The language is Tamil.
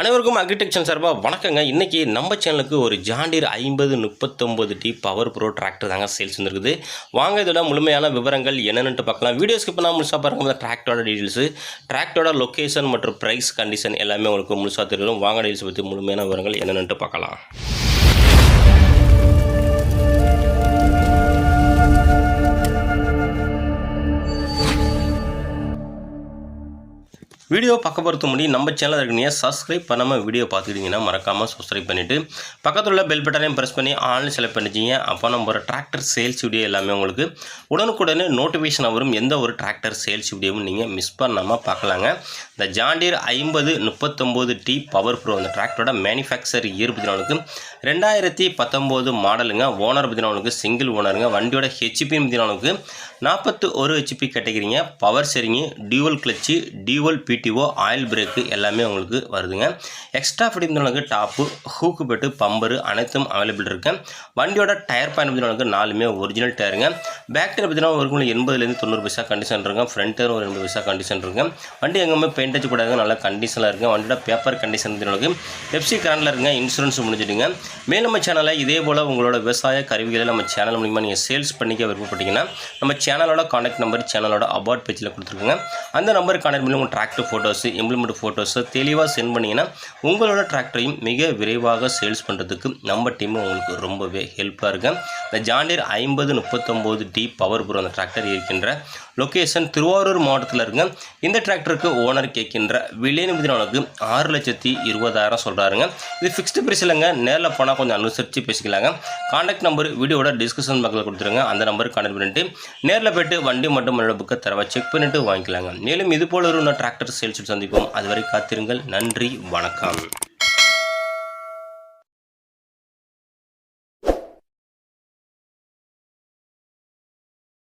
அனைவருக்கும் அக்ரிடெக்சன் சார்பாக வணக்கங்க. இன்றைக்கி நம்ம சேனலுக்கு ஒரு ஜாண்டியர் ஐம்பது முப்பத்தொம்பது டி பவர் ப்ரோ டிராக்டர் தாங்க சேல்ஸ் வந்துருக்குது. வாங்க இதோட முழுமையான விவரங்கள் என்னென்னு பார்க்கலாம். வீடியோ ஸ்கிப் பண்ணால் முழுசாக பாருங்கள் டிராக்டரோட டீட்டெயில்ஸு டிராக்டரோட லொக்கேஷன் மற்றும் ப்ரைஸ் கண்டிஷன் எல்லாமே உங்களுக்கு முழுசாக தெரியும். வாங்க டீல்ஸ் பற்றி முழுமையான விவரங்கள் என்னென்னு பார்க்கலாம். வீடியோ பார்க்க பொறுத்த முடியும் நம்ம சேனல் இருக்கீங்க சப்ஸ்கிரைப் பண்ணாமல் வீடியோ பார்த்துக்கிட்டிங்கன்னா மறக்காமல் சப்ஸ்கிரைப் பண்ணிவிட்டு பக்கத்தில் உள்ள பெல் பட்டனையும் ப்ரெஸ் பண்ணி ஆன்லைன் செலக்ட் பண்ணிச்சிங்க அப்போ நம்ம ஒரு டிராக்டர் சேல்ஸ் வீடியோ எல்லாமே உங்களுக்கு உடனுக்குடனே நோட்டிஃபிகேஷன் வரும். எந்த ஒரு டிராக்டர் சேல்ஸ் வீடியோவும் நீங்கள் மிஸ் பண்ணாமல் பார்க்கலாங்க. இந்த ஜாண்டியர் ஐம்பது முப்பத்தொம்போது டி பவர் ப்ரோ அந்த டிராக்டரோட மேனுஃபேக்சர் இயர் பதினாலுக்கு ரெண்டாயிரத்தி பத்தொம்போது மாடலுங்க ஓனர் பதினாலுக்கு சிங்கிள் ஓனருங்க வண்டியோட ஹெச்பி பதினாலுக்கு நாற்பத்து ஒரு ஹெச்பி கேட்டகிரிங்க பவர் சரிங்க dual clutch dual PTO oil brake எல்லாமே உங்களுக்கு வருதுங்க. எக்ஸ்ட்ரா ஃபிட்டிங் உங்களுக்கு டாப்பு ஹூக்கு பெட்டு பம்பரு அனைத்தும் அவைலபிள் இருக்கு. வண்டியோட டயர் பாயிண்ட் பார்த்தீங்கன்னா நாலுமே ஒரிஜினல் டயருங்க பேக் டயர் பற்றினா ஒரு எண்பதுலேருந்து தொண்ணூறு பைசா கண்டிஷன் இருக்கும் ஃப்ரண்ட் டயர் ஒரு எண்பது பைசா கண்டிஷன் இருக்கும் வண்டி எங்கேயுமே பெயிண்ட் அடிச்சு கூடாது நல்ல கண்டிஷனில் இருக்குது வண்டியோட பேப்பர் கண்டிஷன் உங்களுக்கு பெப்சி கரண்டில் இருக்குங்க இன்சூரன்ஸ் முடிஞ்சிடுங்க. மேலும் நம்ம சேனலில் இதே போல் உங்களோட விவசாய கருவிகளை நம்ம சேனல் மூலிமா நீங்கள் சேல்ஸ் பண்ணிக்க விருப்பப்பட்டீங்கன்னா நம்ம சேனலோட காண்டாக்ட் நம்பர் சேனலோட அபார்ட் பேஜில் கொடுத்துருக்குங்க. அந்த நம்பர் காண்டாக்ட் பண்ணி உங்கள் டிராக்டர் ஃபோட்டோஸு இம்ப்ளிமெண்ட் ஃபோட்டோஸை தெளிவாக சென்ட் பண்ணிங்கன்னா உங்களோட டிராக்டரையும் மிக விரைவாக சேல்ஸ் பண்ணுறதுக்கு நம்ம டீமும் உங்களுக்கு ரொம்பவே ஹெல்ப்பாக இருக்கு. இந்த ஜாண்டியர் ஐம்பது முப்பத்தொம்போது டி பவர் ப்ரோ அந்த டிராக்டர் இருக்கின்ற லொக்கேஷன் திருவாரூர் மாவட்டத்தில் இருங்க. இந்த டிராக்டருக்கு ஓனர் கேட்கின்ற விலை நிமிதினவனுக்கு ஆறு லட்சத்தி இருபதாயிரம் சொல்கிறாருங்க இது ஃபிக்ஸ்டு பிரைஸ் இல்லைங்க. நேரில் போனால் கொஞ்சம் அனுசரித்து பேசிக்கலாங்க. காண்டாக்ட் நம்பர் வீடியோட டிஸ்கிரிப்ஷன் பக்கத்தில் கொடுத்துருங்க. அந்த நம்பருக்கு கான்டாக்ட் பண்ணிட்டு நேரில் போயிட்டு வண்டி மட்டும் மண்ணோட புக்கை தரவை செக் பண்ணிவிட்டு வாங்கிக்கலாங்க. மேலும் இது போல ஒரு டிராக்டர் சேல்ஸ் சந்திப்போம். அதுவரை காத்திருங்கள். நன்றி. வணக்கம்.